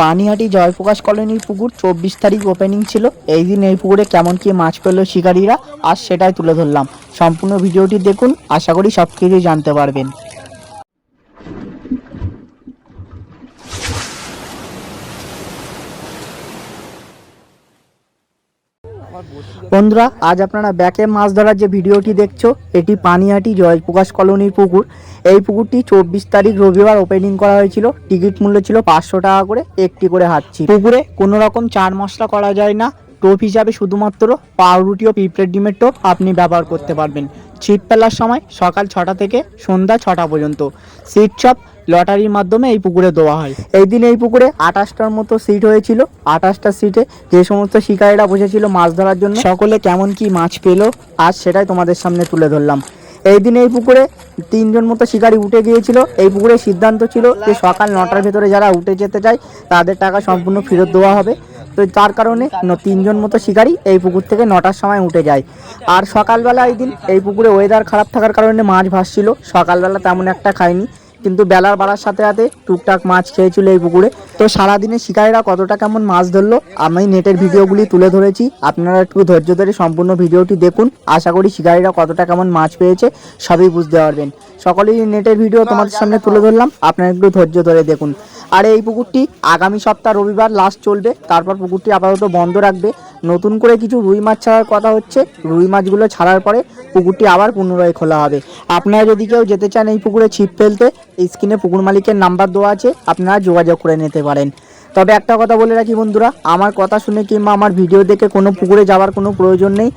পানিহাটি জয়প্রকাশ কলোনির পুকুর চব্বিশ তারিখ ওপেনিং ছিল। এই দিন এই পুকুরে কেমন কি মাছ পেল শিকারীরা আর সেটাই তুলে ধরলাম। সম্পূর্ণ ভিডিওটি দেখুন, আশা করি সব কিছুই জানতে পারবেন। বন্ধুরা, আজ আপনারা ব্যাকে মাছ ধরার যে ভিডিওটি দেখছ, এটি পানিহাটি জয়প্রকাশ কলোনির পুকুর। এই পুকুরটি চব্বিশ তারিখ রবিবার ওপেনিং করা হয়েছিল। টিকিট মূল্য ছিল পাঁচশো টাকা করে, একটি করে হাঁটছি। পুকুরে কোনো রকম চার মশলা করা যায় না। টোপ হিসাবে শুধুমাত্র পাউরুটি ও পিঁপড়ের ডিমের টোপ আপনি ব্যবহার করতে পারবেন। ছিপ ফেলার সময় সকাল ছটা থেকে সন্ধ্যা ছটা পর্যন্ত। সিট চপ লটারির মাধ্যমে এই পুকুরে দেওয়া হয়। এই দিন এই পুকুরে আঠাশটার মতো সিট হয়েছিল। আঠাশটা সিটে যে সমস্ত শিকারীরা বসেছিল মাছ ধরার জন্য, সকলে কেমন কি মাছ পেল, আজ সেটাই তোমাদের সামনে তুলে ধরলাম। এই দিন এই পুকুরে তিনজন মতো শিকারী উঠে গিয়েছিল। এই পুকুরে সিদ্ধান্ত ছিল যে সকাল নটার ভেতরে যারা উঠে যেতে চায়, তাদের টাকা সম্পূর্ণ ফেরত দেওয়া হবে। তো তার কারণে তিনজন মতো শিকারী এই পুকুর থেকে নটার সময় উঠে যায়। আর সকালবেলা এই দিন এই পুকুরে ওয়েদার খারাপ থাকার কারণে মাছ ভাসছিল। সকালবেলা তেমন একটা খায়নি। কিন্তু বেলার বাড়ার সাথে সাথে টুকটাক মাছ খেয়েছিল এই পুকুরে। তো সারাদিনে শিকারীরা কতটা কেমন মাছ ধরলো, আমি নেটের ভিডিওগুলি তুলে ধরেছি। আপনারা একটু ধৈর্য ধরে সম্পূর্ণ ভিডিওটি দেখুন। আশা করি শিকারীরা কতটা কেমন মাছ পেয়েছে, সবই বুঝতে পারবেন। সকলেই নেটের ভিডিও তোমাদের সামনে তুলে ধরলাম, আপনারা একটু ধৈর্য ধরে দেখুন। আর এই পুকুরটি আগামী সপ্তাহ রবিবার লাস্ট চলবে, তারপর পুকুরটি আপাতত বন্ধ রাখবে। নতুন করে কিছু রুই মাছ ছাড়ার কথা হচ্ছে। রুই মাছগুলো ছাড়ার পরে পুকুরটি আবার পুনরায় খোলা হবে। আপনারা যদি কেউ যেতে চান এই পুকুরে ছিপ ফেলতে স্ক্রিনে পুকুর মালিকের নাম্বার দেওয়া আছে, আপনারা যোগাযোগ করে নিতে পারেন। তবে একটা কথা বলে রাখি বন্ধুরা, আমার কথা শুনে কিংবা আমার ভিডিও দেখে কোনো পুকুরে যাওয়ার কোনো প্রয়োজন নেই।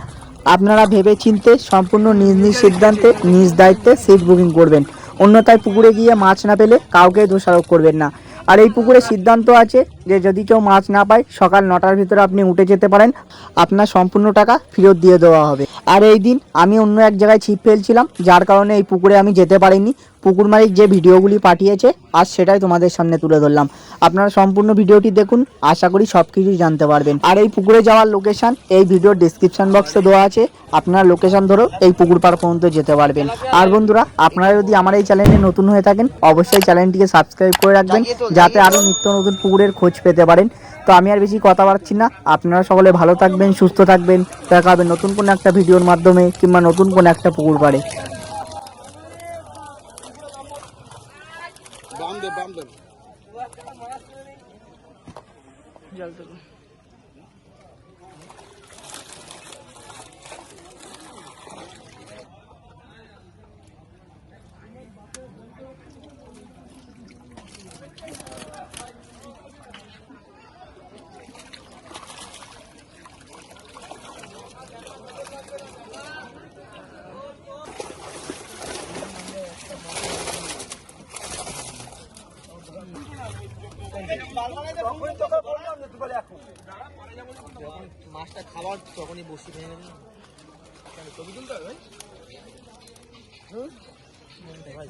আপনারা ভেবে চিনতে, সম্পূর্ণ নিজ নিজ সিদ্ধান্তে, নিজ দায়িত্বে সিট বুকিং করবেন। অন্যথায় পুকুরে গিয়ে মাছ না পেলে কাউকে দোষারোপ করবেন না। আর এই পুকুরে সিদ্ধান্ত আছে যে যদি কেউ মাছ না পায়, সকাল নটার ভিতরে আপনি উঠে যেতে পারেন। আপনার সম্পূর্ণ টাকা ফেরত দিয়ে দেওয়া হবে। আর এই দিন আমি অন্য এক জায়গায় ছিপ ফেলছিলাম, যার কারণে এই পুকুরে আমি যেতে পারিনি। পুকুর মালিক যে ভিডিওগুলি পাঠিয়েছে, আজ সেটাই তোমাদের সামনে তুলে ধরলাম। আপনারা সম্পূর্ণ ভিডিওটি দেখুন, আশা করি সব কিছুই জানতে পারবেন। আর এই পুকুরে যাওয়ার লোকেশন, এই ভিডিওর ডিসক্রিপশন বক্সে দেওয়া আছে। আপনারা লোকেশন ধরো, এই পুকুর পাড় পর্যন্ত যেতে পারবেন। আর বন্ধুরা, আপনারা যদি আমার এই চ্যানেলে নতুন হয়ে থাকেন, অবশ্যই চ্যানেলটিকে সাবস্ক্রাইব করে রাখবেন, যাতে আরও নিত্য নতুন পুকুরের খোঁজ পেতে পারেন। তো আমি আর বেশি কথা বাড়ছি না। আপনারা সকলে ভালো থাকবেন, সুস্থ থাকবেন। দেখা হবে নতুন কোনো একটা ভিডিওর মাধ্যমে, কিংবা নতুন কোনো একটা পুকুর পাড়ে। बाँध दे बाँध दे। जल्दी। দে মাছটা খাবার তখনই বসি ভেঙে নেবে ছবি তুলতে হবে ভাই?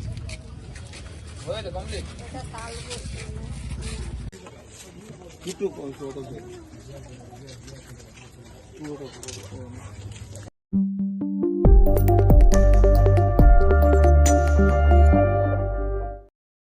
হয়ে তো কমপ্লিট কিটু কোন ছোট ছোট পুরো পুরো